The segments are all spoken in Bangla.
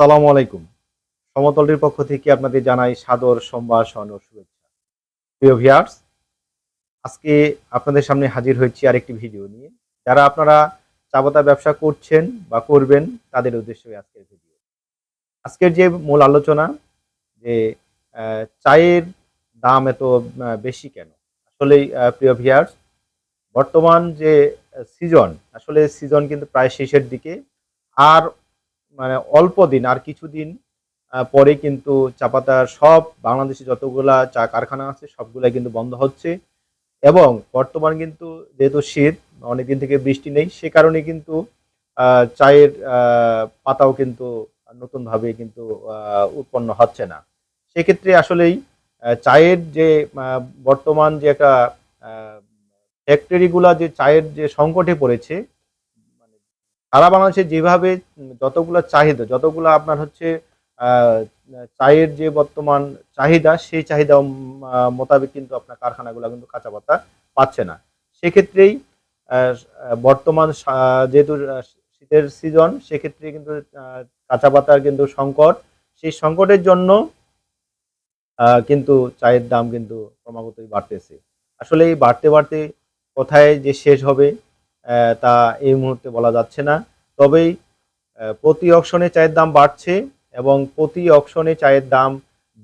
সালামু আলাইকুম। সমতলটির পক্ষ থেকে আপনাদের জানাই সাদর সম্ভাষণ ও শুভেচ্ছা। প্রিয় ভিয়ার্স আজকে আপনাদের সামনে হাজির হয়েছি আরেকটি ভিডিও নিয়ে। যারা আপনারা চাপাতা ব্যবসা করছেন বা করবেন, তাদের উদ্দেশ্যে আজকের ভিডিও আজকের যে মূল আলোচনা, যে চায়ের দাম এত বেশি কেন? আসলে প্রিয় ভিয়ার্স বর্তমান যে সিজন আসলে সিজন কিন্তু প্রায় শেষের দিকে। আর মানে অল্প দিন আর কিছুদিন পরে কিন্তু চাপাতার সব বাংলাদেশে যতগুলা চা কারখানা আছে সবগুলাই কিন্তু বন্ধ হচ্ছে। এবং বর্তমান কিন্তু যেহেতু শীত, অনেকদিন থেকে বৃষ্টি নেই, সে কারণে কিন্তু চায়ের পাতাও কিন্তু নতুনভাবে কিন্তু উৎপন্ন হচ্ছে না। সেক্ষেত্রে আসলেই চায়ের যে বর্তমান যে একটা ফ্যাক্টরিগুলা যে চায়ের যে সংকটে পড়েছে সারা বাংলাদেশে যেভাবে যতগুলো চাহিদা, যতগুলো আপনার হচ্ছে চায়ের যে বর্তমান চাহিদা, সেই চাহিদা মোতাবেক কিন্তু আপনার কারখানাগুলো কিন্তু কাঁচা পাতা পাচ্ছে না। সেক্ষেত্রেই বর্তমান যেহেতু শীতের সিজন সেক্ষেত্রে কিন্তু কাঁচা পাতার কিন্তু সংকট। সেই সংকটের জন্য কিন্তু চায়ের দাম কিন্তু ক্রমাগতই বাড়তেছে। আসলে এই বাড়তে বাড়তে কোথায় যে শেষ হবে তা এই মুহূর্তে বলা যাচ্ছে না। তবেই প্রতি অকশনে চায়ের দাম বাড়ছে এবং প্রতি অকশনে চায়ের দাম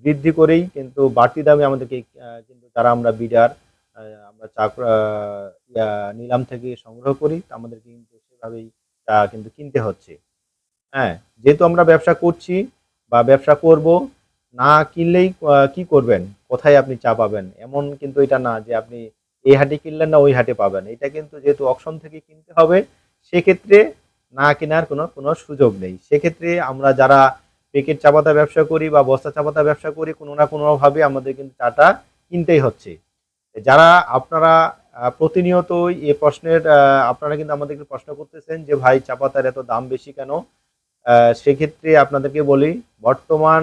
বৃদ্ধি করেই কিন্তু বাড়তি দামে আমাদেরকে কিন্তু যারা আমরা বিডার আমরা চা নিলাম থেকে সংগ্রহ করি তা আমাদেরকে কিন্তু সেভাবেই চা কিন্তু কিনতে হচ্ছে। হ্যাঁ যেহেতু আমরা ব্যবসা করছি বা ব্যবসা করব, না কিনলেই কি করবেন? কোথায় আপনি চা পাবেন? এমন কিন্তু এটা না যে আপনি এই হাটে কিনলেন না, ওই হাটে পাবেন। এটা কিন্তু যেহেতু অকশন থেকে কিনতে হবে, সেক্ষেত্রে না কেনার কোনো কোনো সুযোগ নেই। সেক্ষেত্রে আমরা যারা প্যাকেট চা পাতা ব্যবসা করি বা বস্তা চা পাতা ব্যবসা করি, কোনো না কোনোভাবে আমাদের কিন্তু চাটা কিনতেই হচ্ছে। যারা আপনারা প্রতিনিয়তই এই প্রশ্নের আপনারা কিন্তু আমাদেরকে প্রশ্ন করতেছেন যে, ভাই চা পাতার এত দাম বেশি কেন? সেক্ষেত্রে আপনাদেরকে বলি, বর্তমান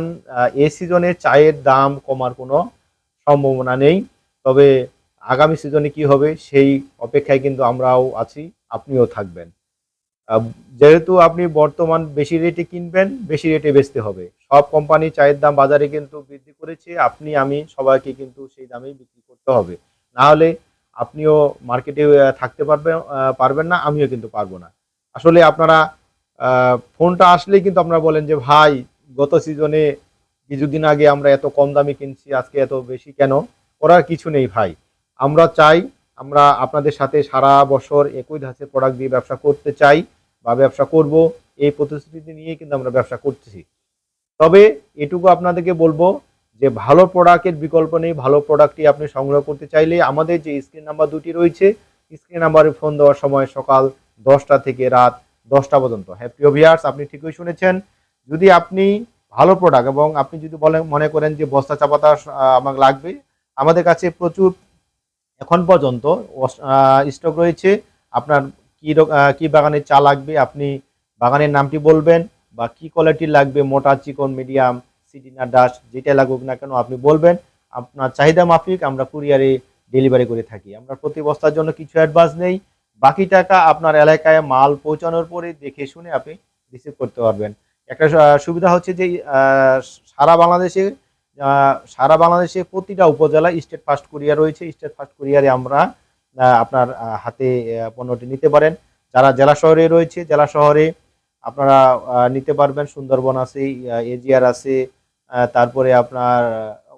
এ সিজনে চায়ের দাম কমার কোনো সম্ভাবনা নেই। তবে আগামী সিজনে কি হবে সেই অপেক্ষায় কিন্তু আমরাও আছি, আপনিও থাকবেন। যেহেতু আপনি বর্তমান বেশি রেটে কিনবেন, বেশি রেটে বেচতে হবে। সব কোম্পানি চায়ের দাম বাজারে কিন্তু বৃদ্ধি করেছে, আপনি, আমি সবাইকে কিন্তু সেই দামেই বিক্রি করতে হবে। না হলে আপনিও মার্কেটে থাকতে পারবেন পারবেন না, আমিও কিন্তু পারব না। আসলে আপনারা ফোনটা আসলেই কিন্তু আপনারা বলেন যে, ভাই, গত সিজনে কিছুদিন আগে আমরা এত কম দামে কিনছি, আজকে এত বেশি কেন? করার কিছু নেই ভাই। আমরা চাই, আমরা আপনাদের সাথে সারা বছর একই ধাঁচের প্রোডাক্ট দিয়ে ব্যবসা করতে চাই বা ব্যবসা করব, এই প্রতিশ্রুতি নিয়ে কিন্তু আমরা ব্যবসা করতেছি তবে এটুকু আপনাদেরকে বলব যে ভালো প্রোডাক্টের বিকল্প নেই, ভালো প্রোডাক্টটি আপনি সংগ্রহ করতে চাইলে আমাদের যে স্ক্রিন নাম্বার দুটি রয়েছে স্ক্রিন নাম্বারে ফোন দেওয়ার সময় সকাল দশটা থেকে রাত দশটা পর্যন্ত। হ্যাঁ প্রিয় আপনি ঠিকই শুনেছেন। যদি আপনি ভালো প্রোডাক্ট এবং আপনি যদি বলেন, মনে করেন যে বস্তা চাপাতা আমার লাগবে, আমাদের কাছে প্রচুর এখন পর্যন্ত স্টক রয়েছে। আপনার কি কি বাগানের চা লাগবে আপনি বাগানের নামটি বলবেন বা কি কোয়ালিটির লাগবে, মোটা, চিকন মিডিয়াম সিটিনা ডাস্ট যেটা লাগুক না কেন আপনি বলবেন। আপনার চাহিদা মাফিক, আমরা কুরিয়ারে ডেলিভারি করে থাকি। আমরা প্রতি বস্তার জন্য কিছু অ্যাডভান্স নেই। বাকি টাকা আপনার এলাকায় মাল পৌঁছানোর পরে দেখে শুনে আপনি রিসিভ করতে পারবেন। একটা সুবিধা হচ্ছে যে সারা বাংলাদেশে সারা বাংলাদেশে প্রতিটা উপজেলায় স্টেট ফার্স্ট কুরিয়ার রয়েছে। স্টেট ফার্স্ট কুরিয়ারে আমরা আপনার হাতে পণ্যটি নিতে পারেন। যারা জেলা শহরে রয়েছে জেলা শহরে আপনারা নিতে পারবেন। সুন্দরবন আছে এজিআর আছে তারপরে আপনার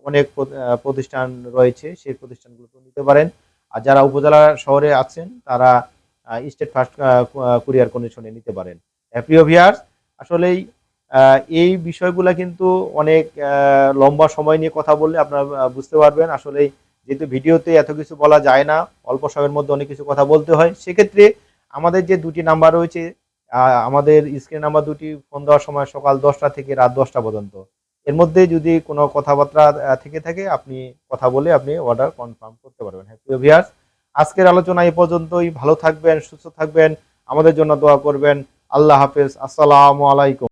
অনেক প্রত- প্রতিষ্ঠান রয়েছে সেই প্রতিষ্ঠানগুলোতে নিতে পারেন। আর যারা উপজেলা শহরে আছেন তারা স্টেট ফার্স্ট কুরিয়ার কন্ডিশনে নিতে পারেন। আহ, প্রিয় ভিয়ার্স আসলেই এই বিষয়গুলো কিন্তু অনেক লম্বা সময় নিয়ে কথা বললে আপনারা বুঝতে পারবেন। আসলে যেহেতু ভিডিওতে এত কিছু বলা যায় না, অল্প সময়ের মধ্যে অনেক কিছু কথা বলতে হয়, সেক্ষেত্রে আমাদের যে দুটি নাম্বার রয়েছে আমাদের স্ক্রিন নাম্বার দুটি ফোন দেওয়ার সময় সকাল দশটা থেকে রাত দশটা পর্যন্ত। এর মধ্যে যদি কোনো কথাবার্তা থেকে থাকে, আপনি কথা বলে আপনি অর্ডার কনফার্ম করতে পারবেন। হ্যাঁ প্রিয় ভিউয়ার্স আজকের আলোচনা এ পর্যন্তই। ভালো থাকবেন, সুস্থ থাকবেন। আমাদের জন্য দোয়া করবেন। আল্লাহ হাফেজ। আসসালামু আলাইকুম।